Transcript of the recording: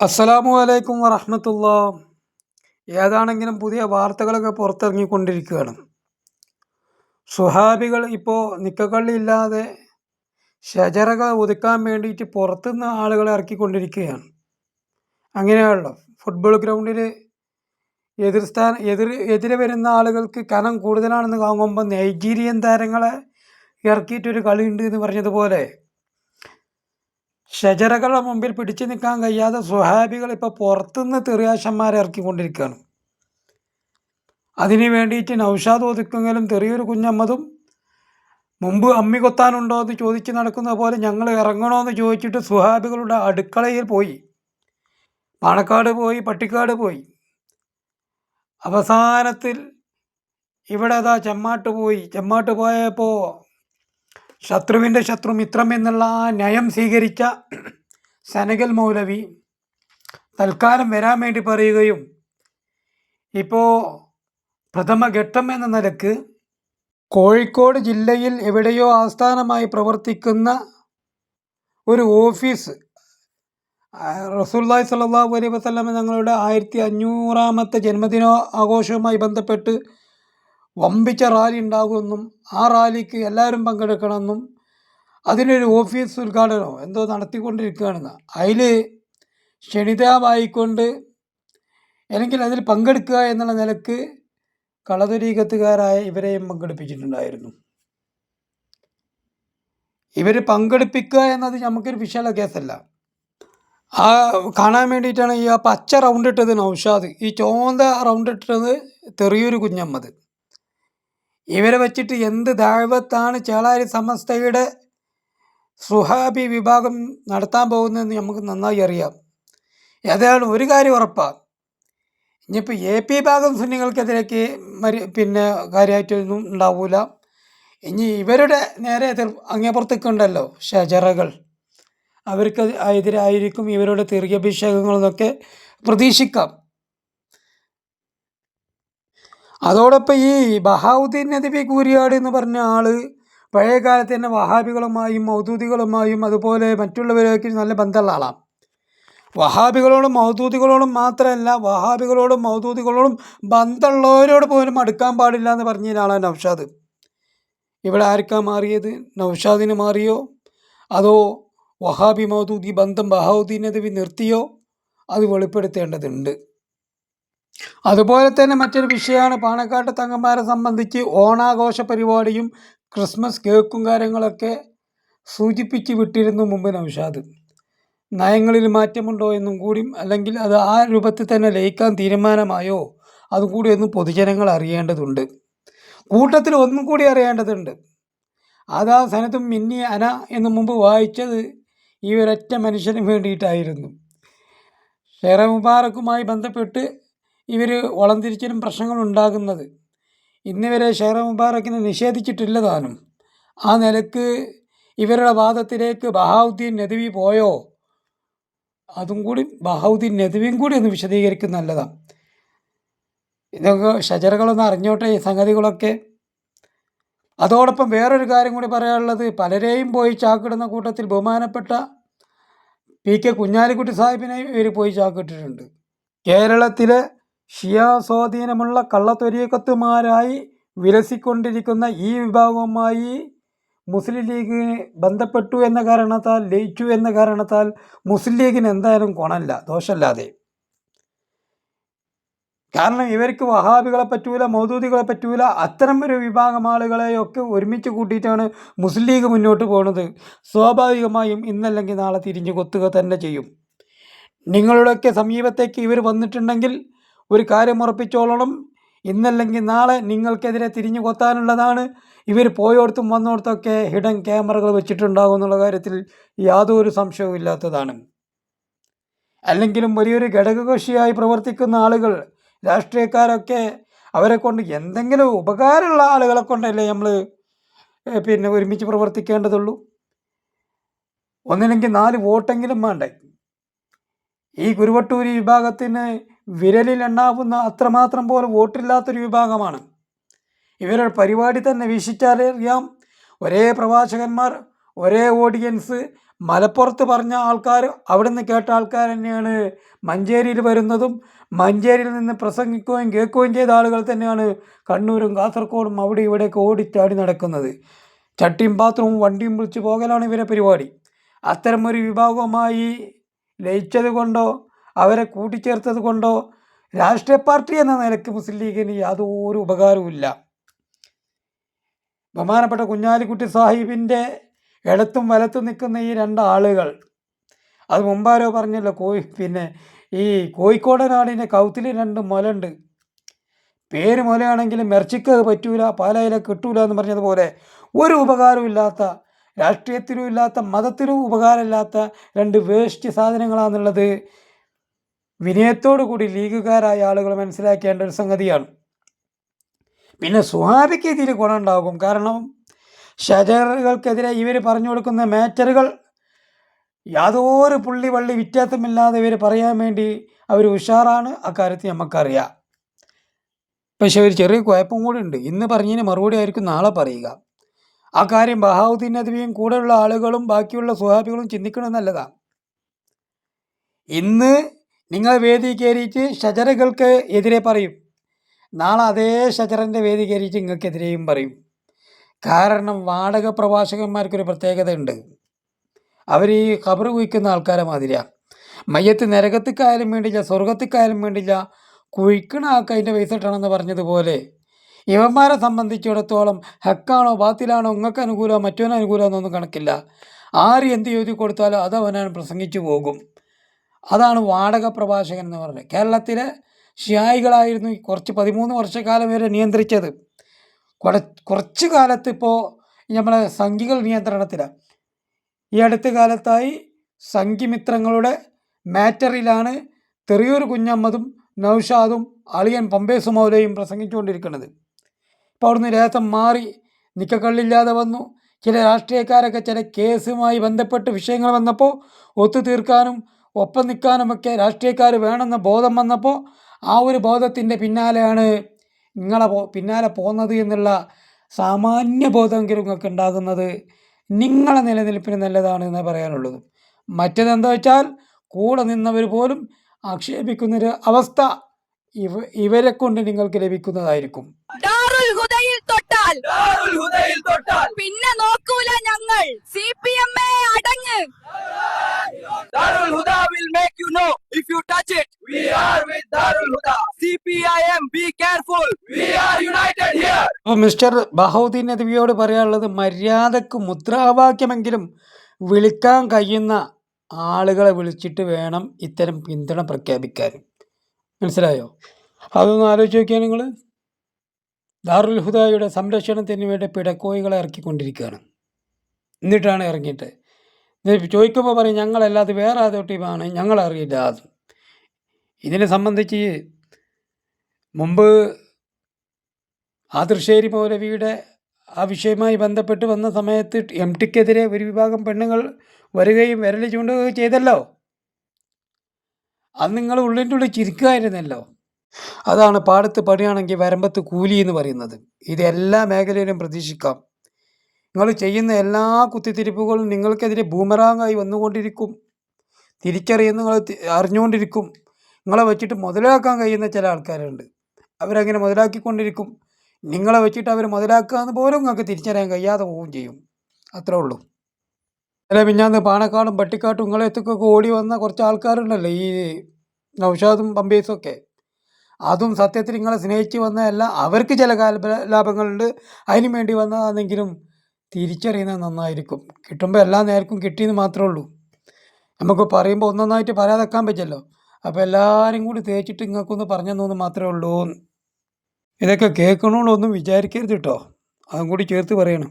അസ്സലാമു അലൈക്കും വറഹമത്തുള്ള. ഏതാണെങ്കിലും പുതിയ വാർത്തകളൊക്കെ പുറത്തിറങ്ങിക്കൊണ്ടിരിക്കുകയാണ്. സുഹാബികൾ ഇപ്പോൾ നിക്കക്കള്ളിയില്ലാതെ ഷജറകൾ ഒതുക്കാൻ വേണ്ടിയിട്ട് പുറത്തുനിന്ന് ആളുകളെ ഇറക്കിക്കൊണ്ടിരിക്കുകയാണ്. അങ്ങനെയാണല്ലോ. ഫുട്ബോൾ ഗ്രൗണ്ടിൽ എതിർ സ്ഥാന എതിർ എതിരെ വരുന്ന ആളുകൾക്ക് കനം കൂടുതലാണെന്ന് കാണുമ്പോൾ നൈജീരിയൻ താരങ്ങളെ ഇറക്കിയിട്ടൊരു കളിയുണ്ട് എന്ന് പറഞ്ഞതുപോലെ ഷജറകളുടെ മുമ്പിൽ പിടിച്ചു നിൽക്കാൻ കഴിയാതെ സുഹാബികൾ ഇപ്പോൾ പുറത്തുനിന്ന് തെറിയാശന്മാരെ ഇറക്കിക്കൊണ്ടിരിക്കുകയാണ്. അതിനു വേണ്ടിയിട്ട് നൗഷാദ് ഒതുക്കെങ്കിലും തെറിയൊരു കുഞ്ഞമ്മതും മുമ്പ് അമ്മി കൊത്താനുണ്ടോ എന്ന് ചോദിച്ച് നടക്കുന്ന പോലെ ഞങ്ങൾ ഇറങ്ങണോ എന്ന് ചോദിച്ചിട്ട് സുഹാബികളുടെ അടുക്കളയിൽ പോയി. പാണക്കാട് പോയി പട്ടിക്കാട് പോയി. അവസാനത്തിൽ ഇവിടെ അതാ ചെമ്മാട്ട് പോയി. ചെമ്മാട്ട് പോയപ്പോൾ ശത്രുവിന്റെ ശത്രു മിത്രം എന്നുള്ള നയം സ്വീകരിച്ച സനകൽ മൗലവി തൽക്കാലം വരാൻ വേണ്ടി പറയുകയും ഇപ്പോൾ പ്രഥമഘട്ടം എന്ന നിലയ്ക്ക് കോഴിക്കോട് ജില്ലയിൽ എവിടെയോ ആസ്ഥാനമായി പ്രവർത്തിക്കുന്ന ഒരു ഓഫീസ് റസൂല്ലായ് സല്ലാഹു അലൈഹി വസ്ലമ ഞങ്ങളുടെ ആയിരത്തി അഞ്ഞൂറാമത്തെ ജന്മദിന ആഘോഷവുമായി ബന്ധപ്പെട്ട് വമ്പിച്ച റാലി ഉണ്ടാകുമെന്നും ആ റാലിക്ക് എല്ലാവരും പങ്കെടുക്കണമെന്നും അതിനൊരു ഓഫീസ് ഉദ്ഘാടനമോ എന്തോ നടത്തിക്കൊണ്ടിരിക്കുകയാണെന്ന്. അതിൽ ക്ഷണിതാവായിക്കൊണ്ട് അല്ലെങ്കിൽ അതിൽ പങ്കെടുക്കുക എന്നുള്ള നിലയ്ക്ക് കളതുരീകത്തുകാരായ ഇവരെയും പങ്കെടുപ്പിച്ചിട്ടുണ്ടായിരുന്നു. ഇവർ പങ്കെടുപ്പിക്കുക എന്നത് നമുക്കൊരു വിശാല കേസല്ല. ആ കാണാൻ വേണ്ടിയിട്ടാണ് ഈ ആ പച്ച റൗണ്ട് ഇട്ടത് നൗഷാദ്. ഈ ചോന്ത റൗണ്ട് ഇട്ടത് തെറിയൊരു കുഞ്ഞമ്മത് ഇവരെ വെച്ചിട്ട് എന്ത് ദാഴ്വത്താണ് ചേളാരി സമസ്തയുടെ സുഹാബി വിഭാഗം നടത്താൻ പോകുന്നതെന്ന് നമുക്ക് നന്നായി അറിയാം. ഏതാണ് ഒരു കാര്യം ഉറപ്പാണ് ഇനിയിപ്പോൾ എ പി ഭാഗം സുന്നികൾക്കെതിരേക്ക് മരി പിന്നെ കാര്യമായിട്ടൊന്നും ഉണ്ടാവില്ല ഇനി ഇവരുടെ നേരെ എതിർ അങ്ങേപ്പുറത്തേക്കുണ്ടല്ലോ ഷജറകൾ. അവർക്ക് എതിരായിരിക്കും ഇവരുടെ തിരികഭിഷേകങ്ങളെന്നൊക്കെ പ്രതീക്ഷിക്കാം. അതോടൊപ്പം ഈ ബഹാവുദ്ദീൻ നദവി കൂരിയാട് എന്ന് പറഞ്ഞ ആൾ പഴയ കാലത്ത് തന്നെ വഹാബികളുമായും മൗദൂദികളുമായും അതുപോലെ മറ്റുള്ളവരൊക്കെ നല്ല ബന്ധമുള്ള ആളാണ് വഹാബികളോടും മൗദൂദികളോടും മാത്രമല്ല വഹാബികളോടും മൗദൂദികളോടും ബന്ധമുള്ളവരോട് പോലും അടുക്കാൻ പാടില്ല എന്ന് പറഞ്ഞ ആളാണ് നൗഷാദ്. ഇവിടെ ആർക്കാ മാറിയത്? നൗഷാദിന് മാറിയോ? അതോ വഹാബി മൗദൂദി ബന്ധം ബഹാവുദ്ദീൻ നദവി നിർത്തിയോ? അത് വെളിപ്പെടുത്തേണ്ടതുണ്ട്. അതുപോലെ തന്നെ മറ്റൊരു വിഷയമാണ് പാണക്കാട്ട് തങ്ങന്മാരെ സംബന്ധിച്ച് ഓണാഘോഷ പരിപാടിയും ക്രിസ്മസ് കേക്കും കാര്യങ്ങളൊക്കെ സൂചിപ്പിച്ച് വിട്ടിരുന്നു മുമ്പ് നൗഷാദ്. നയങ്ങളിൽ മാറ്റമുണ്ടോ എന്നും കൂടി അല്ലെങ്കിൽ അത് ആ രൂപത്തിൽ തന്നെ ലയിക്കാൻ തീരുമാനമായോ? അതും കൂടി ഒന്ന് പൊതുജനങ്ങൾ അറിയേണ്ടതുണ്ട്. കൂട്ടത്തിൽ ഒന്നും കൂടി അറിയേണ്ടതുണ്ട്. അതാ സനത്തും മിന്നി അന എന്ന് മുമ്പ് വായിച്ചത് ഈ ഒരൊറ്റ മനുഷ്യന് വേണ്ടിയിട്ടായിരുന്നു. ഷെറ മുബാറക്കുമായി ബന്ധപ്പെട്ട് ഇവർ വളംതിരിച്ചിലും പ്രശ്നങ്ങൾ ഉണ്ടാകുന്നത്. ഇന്ന് വരെ ഷെയർ മുബാറക്കിനെ നിഷേധിച്ചിട്ടില്ല താനും. ആ നിലയ്ക്ക് ഇവരുടെ വാദത്തിലേക്ക് ബഹാവുദ്ദീൻ നദവി പോയോ? അതും കൂടി ബഹാവുദ്ദീൻ നദവിയും കൂടി ഒന്ന് വിശദീകരിക്കുന്ന നല്ലതാണ്. ഇതൊക്കെ ഷജറകളൊന്ന് അറിഞ്ഞോട്ടെ ഈ സംഗതികളൊക്കെ. അതോടൊപ്പം വേറൊരു കാര്യം കൂടി പറയാനുള്ളത് പലരെയും പോയി ചാക്കിടുന്ന കൂട്ടത്തിൽ ബഹുമാനപ്പെട്ട പി കെ കുഞ്ഞാലിക്കുട്ടി സാഹിബിനെയും ഇവർ പോയി ചാക്കിട്ടിട്ടുണ്ട്. കേരളത്തിലെ ഷിയ സ്വാധീനമുള്ള കള്ളത്തൊരീക്കത്തുമാരായി വിലസിക്കൊണ്ടിരിക്കുന്ന ഈ വിഭാഗവുമായി മുസ്ലിം ലീഗ് ബന്ധപ്പെട്ടു എന്ന കാരണത്താൽ ലയിച്ചു എന്ന കാരണത്താൽ മുസ്ലിം ലീഗിന് എന്തായാലും ഗുണമില്ല ദോഷമല്ലാതെ. കാരണം ഇവർക്ക് വഹാബികളെ പറ്റൂല മൗദൂദികളെ പറ്റൂല അത്തരം ഒരു വിഭാഗം ആളുകളെയൊക്കെ ഒരുമിച്ച് കൂട്ടിയിട്ടാണ് മുസ്ലിം ലീഗ് മുന്നോട്ട് പോകുന്നത് സ്വാഭാവികമായും ഇന്നല്ലെങ്കിൽ നാളെ തിരിഞ്ഞു കൊത്തുക തന്നെ ചെയ്യും. നിങ്ങളുടെയൊക്കെ സമീപത്തേക്ക് ഇവർ വന്നിട്ടുണ്ടെങ്കിൽ ഒരു കാര്യം ഉറപ്പിച്ചോളണം. ഇന്നല്ലെങ്കിൽ നാളെ നിങ്ങൾക്കെതിരെ തിരിഞ്ഞു കൊത്താനുള്ളതാണ്. ഇവർ പോയോടത്തും വന്നോടത്തൊക്കെ ഹിഡൻ ക്യാമറകൾ വെച്ചിട്ടുണ്ടാകും എന്നുള്ള കാര്യത്തിൽ യാതൊരു സംശയവും ഇല്ലാത്തതാണ്. അല്ലെങ്കിലും വലിയൊരു ഘടകകക്ഷിയായി പ്രവർത്തിക്കുന്ന ആളുകൾ രാഷ്ട്രീയക്കാരൊക്കെ അവരെ കൊണ്ട് എന്തെങ്കിലും ഉപകാരമുള്ള ആളുകളെ കൊണ്ടല്ലേ നമ്മൾ പിന്നെ ഒരുമിച്ച് പ്രവർത്തിക്കേണ്ടതുള്ളൂ. ഒന്നില്ലെങ്കിൽ നാല് വോട്ടെങ്കിലും വേണ്ടേ? ഈ കുരുവട്ടൂരി വിഭാഗത്തിന് വിരലിൽ എണ്ണാവുന്ന അത്രമാത്രം പോലെ വോട്ടില്ലാത്തൊരു വിഭാഗമാണ്. ഇവരുടെ പരിപാടി തന്നെ വീക്ഷിച്ചാലറിയാം ഒരേ പ്രവാചകന്മാർ ഒരേ ഓഡിയൻസ് മലപ്പുറത്ത് പറഞ്ഞ ആൾക്കാർ അവിടെ നിന്ന് കേട്ട ആൾക്കാർ തന്നെയാണ് മഞ്ചേരിയിൽ വരുന്നതും മഞ്ചേരിയിൽ നിന്ന് പ്രസംഗിക്കുകയും കേൾക്കുകയും ചെയ്ത ആളുകൾ തന്നെയാണ് കണ്ണൂരും കാസർഗോഡും അവിടെ ഇവിടെയൊക്കെ ഓടിച്ചാടി നടക്കുന്നത്. ചട്ടിയും പാത്രവും വണ്ടിയും വിളിച്ച് പോകലാണ് ഇവരെ പരിപാടി. അത്തരമൊരു വിഭാഗവുമായി ലയിച്ചത് കൊണ്ടോ അവരെ കൂട്ടിച്ചേർത്തത് കൊണ്ടോ രാഷ്ട്രീയ പാർട്ടി എന്ന നിലയ്ക്ക് മുസ്ലിം ലീഗിന് യാതൊരു ഉപകാരവുമില്ല. ബഹുമാനപ്പെട്ട കുഞ്ഞാലിക്കുട്ടി സാഹിബിന്റെ ഇടത്തും വലത്തും നിൽക്കുന്ന ഈ രണ്ട് ആളുകൾ അത് മുമ്പാരോ പറഞ്ഞല്ലോ കോഴി പിന്നെ ഈ കോഴിക്കോട് നാടിന്റെ കൗത്തിൽ രണ്ട് മുലണ്ട് പേര് മുലയാണെങ്കിലും ഇറച്ചിക്ക് പറ്റൂല പാലയില കിട്ടൂല എന്ന് പറഞ്ഞതുപോലെ ഒരു ഉപകാരമില്ലാത്ത രാഷ്ട്രീയത്തിലും ഇല്ലാത്ത മതത്തിലും ഉപകാരമില്ലാത്ത രണ്ട് വേസ്റ്റ് സാധനങ്ങളാണെന്നുള്ളത് വിനയത്തോടു കൂടി ലീഗുകാരായ ആളുകൾ മനസ്സിലാക്കേണ്ട ഒരു സംഗതിയാണ്. പിന്നെ സുഹാബിക്ക് ഇതിൽ ഗുണമുണ്ടാകും. കാരണം ഷജറുകൾക്കെതിരെ ഇവർ പറഞ്ഞു കൊടുക്കുന്ന മാറ്ററുകൾ യാതൊരു പുള്ളി വള്ളി വ്യത്യാസമില്ലാതെ ഇവർ പറയാൻ വേണ്ടി അവർ ഉഷാറാണ്. അക്കാര്യത്തിൽ നമുക്കറിയാം. പക്ഷെ ഒരു ചെറിയ കുഴപ്പം കൂടി ഉണ്ട്. ഇന്ന് പറഞ്ഞതിന് മറുപടി ആയിരിക്കും നാളെ പറയുക. ആ കാര്യം ബഹാവുദ്ദീൻ നദിയും കൂടെയുള്ള ആളുകളും ബാക്കിയുള്ള സുഹാബികളും ചിന്തിക്കണം നല്ലതാണ്. ഇന്ന് നിങ്ങൾ വേദി കയറിയിട്ട് ഷജറകൾക്ക് എതിരെ പറയും. നാളെ അതേ ഷജറിന്റെ വേദി കയറിയിട്ട് നിങ്ങൾക്കെതിരെയും പറയും. കാരണം വാടക പ്രവാചകന്മാർക്കൊരു പ്രത്യേകത ഉണ്ട് അവർ ഈ ഖബർ കുഴിക്കുന്ന ആൾക്കാരെ മാതിരിയാണ് മയ്യത്ത് നരകത്തിക്കായാലും വേണ്ടില്ല സ്വർഗത്തിക്കായാലും വേണ്ടില്ല കുഴിക്കണ ആൾക്ക് അതിന്റെ പൈസ ഇട്ടണമെന്ന് പറഞ്ഞതുപോലെ ഇവന്മാരെ സംബന്ധിച്ചിടത്തോളം ഹക്കാണോ ബാത്തിലാണോ നിങ്ങൾക്ക് അനുകൂലമോ മറ്റവന് അനുകൂലമോ കണക്കില്ല. ആര് എന്ത് എഴുതി കൊടുത്താലും അതവനാണ് പ്രസംഗിച്ചു പോകും. അതാണ് വാടക പ്രഭാഷകൻ എന്ന് പറഞ്ഞത്. കേരളത്തിലെ ഷിയായികളായിരുന്നു കുറച്ച് പതിമൂന്ന് വർഷക്കാലം വരെ നിയന്ത്രിച്ചത്. കുറ കുറച്ച് കാലത്ത് ഇപ്പോൾ നമ്മളെ സംഘികൾ നിയന്ത്രണത്തിലാണ് ഈ അടുത്ത കാലത്തായി സംഘിമിത്രങ്ങളുടെ മാറ്ററിലാണ് തെറിയൂർ കുഞ്ഞമ്മദും നൌഷാദും അളിയൻ പമ്പേ മൗലയും പ്രസംഗിച്ചുകൊണ്ടിരിക്കുന്നത്. ഇപ്പോൾ അവിടുന്ന് രേസം മാറി നിക്കക്കള്ളില്ലാതെ വന്നു. ചില രാഷ്ട്രീയക്കാരൊക്കെ ചില കേസുമായി ബന്ധപ്പെട്ട് വിഷയങ്ങൾ വന്നപ്പോൾ ഒത്തുതീർക്കാനും ഒപ്പം നിൽക്കാനുമൊക്കെ രാഷ്ട്രീയക്കാർ വേണമെന്ന ബോധം വന്നപ്പോൾ ആ ഒരു ബോധത്തിന്റെ പിന്നാലെയാണ് നിങ്ങളെ പോ പിന്നാലെ പോകുന്നത് എന്നുള്ള സാമാന്യ ബോധമെങ്കിലും നിങ്ങൾക്ക് ഉണ്ടാകുന്നത്. നിങ്ങളെ നിലനിൽപ്പിന് നല്ലതാണ് എന്നേ പറയാനുള്ളത് മറ്റേതെന്താ വെച്ചാൽ കൂടെ നിന്നവർ പോലും ആക്ഷേപിക്കുന്നൊരു അവസ്ഥ ഇവ ഇവരെ കൊണ്ട് നിങ്ങൾക്ക് ലഭിക്കുന്നതായിരിക്കും. ദാറുൽ ഹുദയിൽ തൊട്ടാൽ മിസ്റ്റർ ബഹൗദ്ദീൻ നദ്വിയോട് പറയാനുള്ളത് മര്യാദയ്ക്ക് മുദ്രാവാക്യമെങ്കിലും വിളിക്കാൻ കഴിയുന്ന ആളുകളെ വിളിച്ചിട്ട് വേണം ഇത്തരം പിന്തുണ പ്രഖ്യാപിക്കാൻ മനസ്സിലായോ? അതൊന്ന് ആലോചിച്ച് നോക്കിയാൽ നിങ്ങൾ ദാറുൽ ഹുദായുടെ സംരക്ഷണത്തിന് വേണ്ടി പിടക്കോയികളെ ഇറക്കിക്കൊണ്ടിരിക്കുകയാണ്. എന്നിട്ടാണ് ഇറങ്ങിയിട്ട്. ചോദിക്കുമ്പോൾ പറയും ഞങ്ങളല്ലാതെ വേറെ അതോട്ടിയുമാണ് ഞങ്ങളറിയില്ല അത്. ഇതിനെ സംബന്ധിച്ച് മുമ്പ് ആതിർശ്ശേരി മൗലവിയുടെ ആ വിഷയവുമായി ബന്ധപ്പെട്ട് വന്ന സമയത്ത് എം ടിക്കെതിരെ ഒരു വിഭാഗം പെണ്ണുങ്ങൾ വരികയും വിരൽ ചൂണ്ടുകയും ചെയ്തല്ലോ. അത് നിങ്ങൾ ഉള്ളിന്റെ ഉള്ളിൽ ചിരിക്കുമായിരുന്നല്ലോ അതാണ് പാടത്ത് പണിയാണെങ്കിൽ വരമ്പത്ത് കൂലി എന്ന് പറയുന്നത്. ഇത് എല്ലാ മേഖലയിലും പ്രതീക്ഷിക്കാം. നിങ്ങൾ ചെയ്യുന്ന എല്ലാ കുത്തിത്തിരിപ്പുകളും നിങ്ങൾക്കെതിരെ ബൂമറാങ്ങായി വന്നുകൊണ്ടിരിക്കും. തിരിച്ചറിയുന്ന നിങ്ങൾ അറിഞ്ഞുകൊണ്ടിരിക്കും. നിങ്ങളെ വെച്ചിട്ട് മുതലാക്കാൻ കഴിയുന്ന ചില ആൾക്കാരുണ്ട്. അവരങ്ങനെ മുതലാക്കിക്കൊണ്ടിരിക്കും. നിങ്ങളെ വെച്ചിട്ട് അവർ മുതലാക്കുക എന്ന് പോലും നിങ്ങൾക്ക് തിരിച്ചറിയാൻ കഴിയാതെ പോവുകയും ചെയ്യും. അത്രേ ഉള്ളൂ. അല്ലെ പിന്നാന്ന് പാണക്കാടും പട്ടിക്കാട്ടും നിങ്ങളെ എത്തൊക്കെ ഓടി വന്ന കുറച്ച് ആൾക്കാരുണ്ടല്ലോ ഈ നൗഷാദും പമ്പേസും ഒക്കെ. അതും സത്യത്തിൽ നിങ്ങളെ സ്നേഹിച്ച് വന്നതല്ല അവർക്ക് ചില ലാഭങ്ങളുണ്ട് അതിനു വേണ്ടി വന്നതാണെങ്കിലും തിരിച്ചറിയുന്നത് നന്നായിരിക്കും. കിട്ടുമ്പോൾ എല്ലാ നേർക്കും കിട്ടിയെന്ന് മാത്രമേ ഉള്ളൂ. നമുക്ക് പറയുമ്പോൾ ഒന്നൊന്നായിട്ട് പറയാതെക്കാൻ പറ്റില്ലല്ലോ. അപ്പോൾ എല്ലാവരും കൂടി തേച്ചിട്ട് നിങ്ങൾക്കൊന്ന് പറഞ്ഞു തന്നു മാത്രമേ ഉള്ളൂ ഇതൊക്കെ കേൾക്കണമെന്നൊന്നും വിചാരിക്കരുത് കേട്ടോ അതും കൂടി ചേർത്ത് പറയണം.